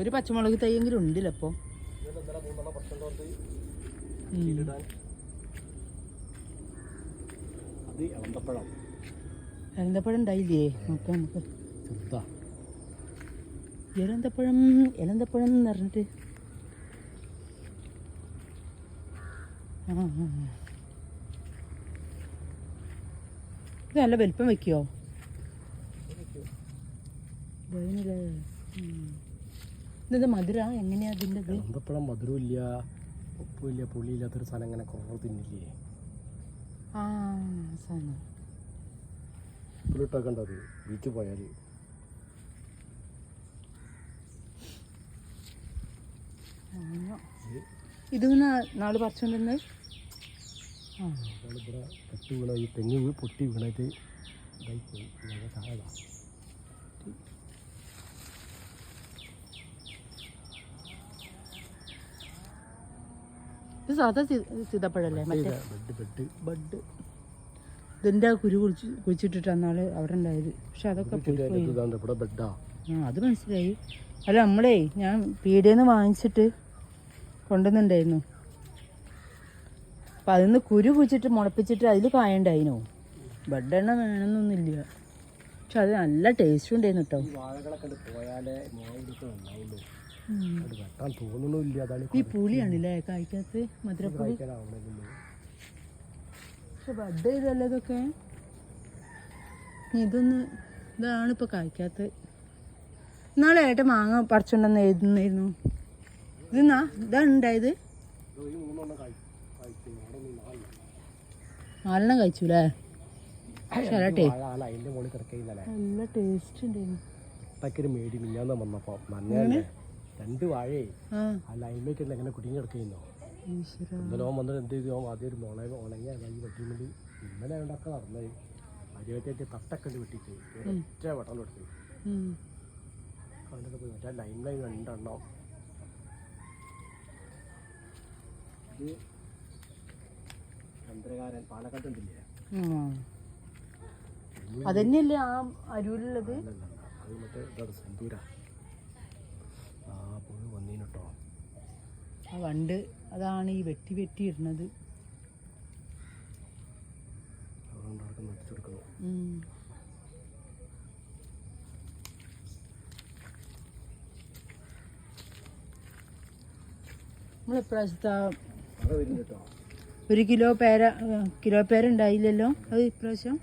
ഒരു പച്ചമുളക് തൈയെങ്കിലും ഉണ്ടല്ലോ ഇളന്തപ്പഴം എലന്തപ്പഴം ഉണ്ടായില്ലേ? നോക്കാം നമുക്ക്. എലന്തപ്പഴം എലന്തപ്പഴം എന്ന് പറഞ്ഞിട്ട്. ഇത് നല്ല വലിപ്പം വെക്കുവോ? വേണില്ലേ? ഇത് മധുര? എങ്ങനെയാ അതിന്റെ മധുരമില്ല ഉപ്പില്ല പുളിയില്ലാത്തൊരു സാധനം ഇങ്ങനെ കുറവ് തിന്നില്ലേ? ആ സാധനം. ഉപ്പിലിട്ടൊക്കെ ഉണ്ടത് ബീച്ചിൽ പോയാൽ ഇത് നാൾ പറിച്ചുകൊണ്ടിരുന്നത് വീണ ഈ തെങ്ങ് പൊട്ടി വീണായിട്ട് ഇതായി പോയി. താഴെ സാധാ സീതാപ്പഴല്ലേ? മറ്റേ ബെഡ് ഇതിന്റെ കുരു കുഴിച്ച് കുഴിച്ചിട്ടിട്ട് അവിടെ ഉണ്ടായത്. പക്ഷെ അതൊക്കെ പോയി ആ അത് മനസ്സിലായി. അല്ല നമ്മളേ ഞാൻ പീടിയെന്ന് വാങ്ങിച്ചിട്ട് കൊണ്ടുവന്നുണ്ടായിരുന്നു അപ്പം അതിന്ന് കുരു കുഴിച്ചിട്ട് മുളപ്പിച്ചിട്ട് അതിൽ കായണ്ടായിനോ? ബെഡ് എണ്ണ വേണമെന്നൊന്നുമില്ല. പക്ഷെ അത് നല്ല ടേസ്റ്റ് ഉണ്ടായിരുന്നു കേട്ടോ അത് വെട്ടാൻ തോന്നണില്ല അതാണ് ഈ പുളിയാണല്ലേ? കായ്ക്കകത്ത് മധുരപ്പുളി? കഴിക്കാനാവണല്ലോ പക്ഷെ ബഡ് ചെയ്തല്ലേ ഇതൊക്കെ? ഇതൊന്ന് ഇതാണ് ഇപ്പോൾ കായ്ക്കാത്തത് ഇന്നാളെ ഏട്ടൻ മാങ്ങ പറിച്ചുണ്ടെന്ന് എഴുതുന്നായിരുന്നു. ഇതെന്നാ? ഇതാണ് ഉണ്ടായത് നാലെണ്ണം കഴിച്ചു അല്ലേ പക്ഷെ നല്ല ടേസ്റ്റ് ഉണ്ടായിരുന്നു വന്നപ്പോൾ നന്നല്ലേ രണ്ട് വാഴേ ആ. ലൈമേക്ക് എങ്ങനെ കുടുങ്ങി കിടക്കുന്നോ ഇന്നലെ ഓൻ വന്നിട്ട് എന്ത് ചെയ്തു? ആദ്യം ഒരു മുള ഉണങ്ങിയ ഈ വേണ്ടി ഇന്നലെ ഉണ്ടാക്കാൻ നടന്നത് അരിവറ്റായിട്ട് തട്ടൊക്കെ വെട്ടിട്ട് ഒറ്റ വെട്ടം എടുത്തു. കണ്ടിട്ട് പോയി. മറ്റേ ലൈം ലൈൻ രണ്ടെണ്ണം? ഇത് ചന്ദ്രകാരൻ പാലക്കാട്ടുണ്ടില്ലേ. അതന്നെയല്ലേ ആ അരൂരിലുള്ളത്? അത് മറ്റേ സിന്ദൂര. പുഴു വന്നീന് കേട്ടോ ആ വണ്ട് അതാണ് ഈ വെട്ടി വെട്ടി ഇടുന്നത്. അത് ഒരു കിലോ പേര കിലോ പേര ഉണ്ടായില്ലല്ലോ? അത് ഇപ്രാവശ്യം?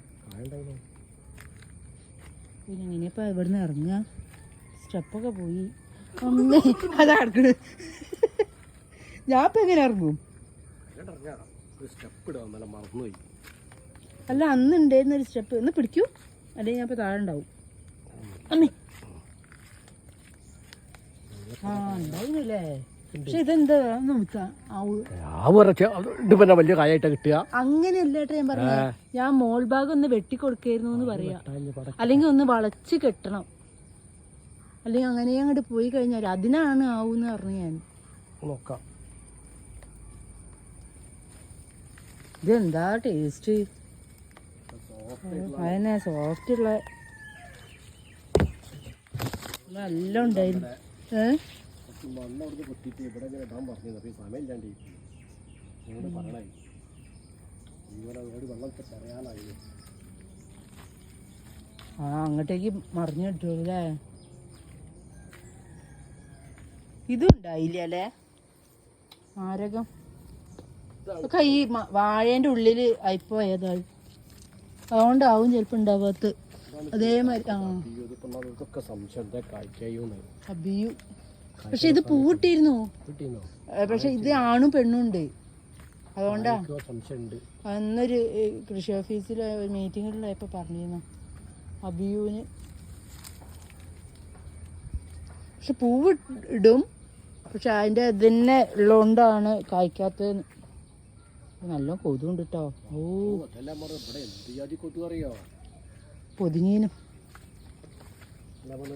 പിന്നെ എങ്ങനെയപ്പോൾ ഇവിടുന്ന് ഇറങ്ങുക. സ്റ്റെപ്പൊക്കെ പോയി. ഞാൻ ഇപ്പം എങ്ങനെ ഇറങ്ങും? അല്ല അന്ന് ഉണ്ടായിരുന്ന ഒരു സ്റ്റെപ്പ്. ഒന്ന് പിടിക്കൂ. അല്ലെങ്കിൽ ഞാൻ ഇപ്പോൾ താഴെ ഉണ്ടാവും. അമ്മേ. ആ പക്ഷെ ഇതെന്താ? വലിയ കായായിട്ടാ കിട്ടുക. അങ്ങനെയല്ല ഏട്ടാ ഞാൻ പറഞ്ഞ ഞാൻ മോൾ ഭാഗം ഒന്ന് വെട്ടിക്കൊടുക്കായിരുന്നു എന്ന് പറയാ. അല്ലെങ്കിൽ ഒന്ന് വളച്ച് കെട്ടണം. അല്ലെങ്കിൽ അങ്ങനെ അങ്ങോട്ട് പോയി കഴിഞ്ഞാൽ അതിനാണ് ആവൂന്ന് പറഞ്ഞു ഞാൻ. നോക്കാം. ഇതെന്താ ടേസ്റ്റ് അതന്നെ സോഫ്റ്റ് ഉള്ള നല്ല ഉണ്ടായിരുന്നു. ഏ? കുറച്ച് മണ്ണ് അവിടുന്ന് പൊട്ടിയിട്ട് ഇവിടെ ഇങ്ങനെ ഇടാൻ പറഞ്ഞത്. അപ്പോൾ ഈ സമയമില്ലാണ്ട് ഞങ്ങൾ പറയണായി ഇങ്ങനെ ഓടി വെള്ളമൊക്കെ പറയാനായി ആ അങ്ങോട്ടേക്ക് മറിഞ്ഞു കിട്ടുള്ളൂ അല്ലേ? ഇതുണ്ടായില്ല അല്ലേ മാരകം ഒക്കെ ഈ വാഴേന്റെ ഉള്ളിൽ ഉള്ളിൽ അയിപ്പോയതായി. അതുകൊണ്ടാവും ചിലപ്പോ ഉണ്ടാവാത്ത. അതേമാതിരി ആ. അബിയു. പക്ഷെ ഇത് പൂവിട്ടിരുന്നു പക്ഷെ ഇത് ആണും പെണ്ണും ഉണ്ട്. അതുകൊണ്ടാ. അന്നൊരു കൃഷി ഓഫീസിൽ ഒരു മീറ്റിങ്ങിലായപ്പോൾ പറഞ്ഞിരുന്നു. അബിയുവിന്. പക്ഷെ പൂവ് ഇടും പക്ഷെ അതിന്റെ ഇതിനെ ഉള്ളതുകൊണ്ടാണ് കായ്ക്കാത്തത്. നല്ല കൊതുണ്ട് കേട്ടോ ഓ.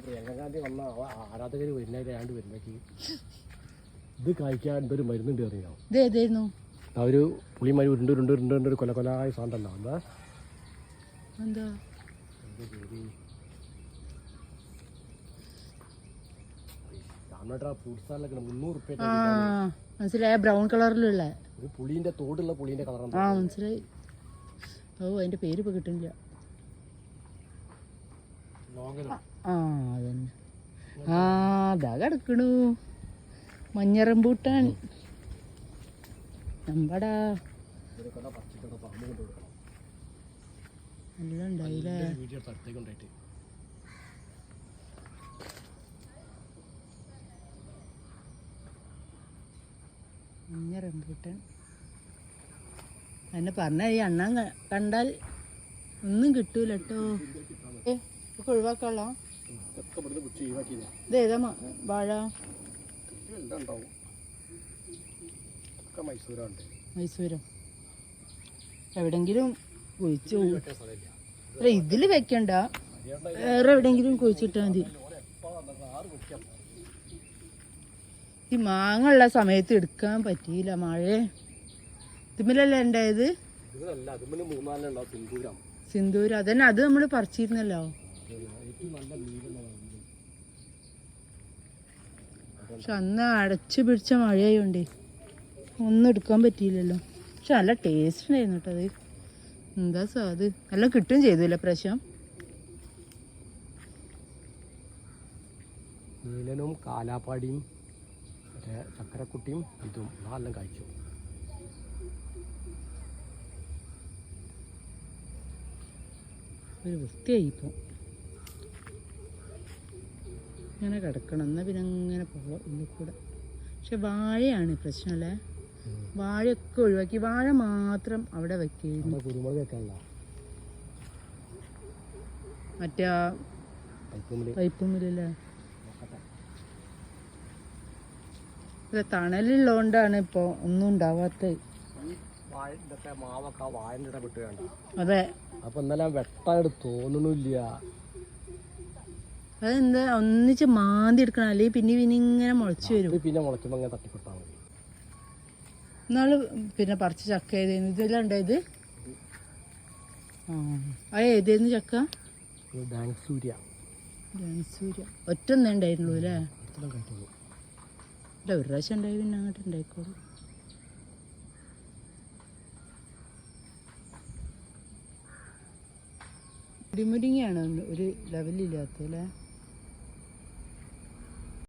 പ്രിയങ്ക ഗാന്ധി വന്ന ആരാധകർ വരുന്നേക്ക് ഇത് കായ്ക്കാൻ എന്തൊരു മരുന്നുണ്ട് അറിയാം? ഇത് ഏതായിരുന്നു? ആ ഒരു പുളിമരി ഉരുണ്ട് ഉരുണ്ട് ഉരുണ്ട് കൊല കൊലായ സാധനമല്ലോ. എന്താ? എന്താ എന്താ പേര് നമ്മുടെ ഫ്രൂട്ട് സാലൊക്കെ മുന്നൂറ് റുപ്യ ആ മനസ്സിലായ. ബ്രൗൺ കളറിലുള്ള പുളിന്റെ തോടുള്ള പുളിന്റെ കളറാണ് ആ മനസ്സിലായി. ഓ അതിന്റെ പേര് ഇപ്പൊ കിട്ടുന്നില്ല ആ അതന്നെ. ആ അതാ കിടക്കണു. മഞ്ഞറമ്പൂട്ടാൻ. നമ്മടാ നല്ല ഉണ്ടായില്ലേ? അടുത്തേക്ക് എന്നെ പറഞ്ഞ ഈ എണ്ണ കണ്ടാൽ ഒന്നും കിട്ടൂല കേട്ടോ ഏ ഒഴിവാക്കാളോ വാഴ? മൈസൂരോ? എവിടെങ്കിലും കുഴിച്ചു അല്ല ഇതിൽ വെക്കണ്ട. വേറെ എവിടെങ്കിലും കുഴിച്ചിട്ടാ മതി. ഈ മാങ്ങ ഉള്ള സമയത്ത് എടുക്കാൻ പറ്റിയില്ല മഴ. തിമ്മിലല്ലേ ഉണ്ടായത് സിന്ദൂരം. അതന്നെ അത് നമ്മൾ പറിച്ചിരുന്നല്ലോ. പക്ഷെ അന്ന് അടച്ചു പിടിച്ച മഴയായോണ്ടേ ഒന്നും എടുക്കാൻ പറ്റിയില്ലല്ലോ. പക്ഷെ നല്ല ടേസ്റ്റ് ഉണ്ടായിരുന്നു കേട്ടോ അത്. എന്താ അത്? നല്ല കിട്ടുകയും ചെയ്തില്ല പ്രാവശ്യം? നീലനും കാലാപ്പാടിയും മറ്റേ ചക്കരക്കുട്ടിയും ഇതും നാലെല്ലാം കഴിച്ചു. ഒരു വൃത്തിയായി ഇപ്പം. ഇങ്ങനെ കിടക്കണം. എന്നാൽ പിന്നെ അങ്ങനെ പോകാം ഉള്ളിൽ കൂടെ. പക്ഷെ വാഴയാണ് പ്രശ്നം അല്ലേ? വാഴയൊക്കെ ഒഴിവാക്കി. വാഴ മാത്രം അവിടെ വെക്കുന്നു കുരുമുളക് വെക്കാനുള്ള. മറ്റേ ആ കൈക്കുമ്പിൽ ഇത് തണലുള്ളതുകൊണ്ടാണ് ഇപ്പോൾ ഒന്നും ഉണ്ടാവാത്തത്. മാവൊക്കെ വിട്ട് വേണ്ട അതെ. അപ്പൊ ഇന്നലെ വെട്ടായിട്ട് തോന്നണില്ല. അതെന്താ? ഒന്നിച്ച് മാന്തി എടുക്കണം. അല്ലെങ്കിൽ പിന്നെ പിന്നെ ഇങ്ങനെ മുളച്ചു വരും. പിന്നെ മുളയ്ക്കുമ്പോൾ അങ്ങനെ മതി. എന്നാൾ പിന്നെ പറിച്ച് ചക്ക ഏതായിരുന്നു ഇതെല്ലാം ഉണ്ടായത് ആ. അത് ഏതായിരുന്നു ചക്ക? സൂര്യ. സൂര്യ. ഒറ്റ ഒന്നേ ഉണ്ടായിരുന്നുള്ളൂ അല്ലേ? ഇല്ല ഒരു പ്രാവശ്യം ഉണ്ടായി പിന്നെ അങ്ങോട്ട് ഉണ്ടായിക്കോളൂ. ഇടിമുരിങ്ങയാണ് ഒരു ലെവലില്ലാത്തല്ലേ അല്ലേ?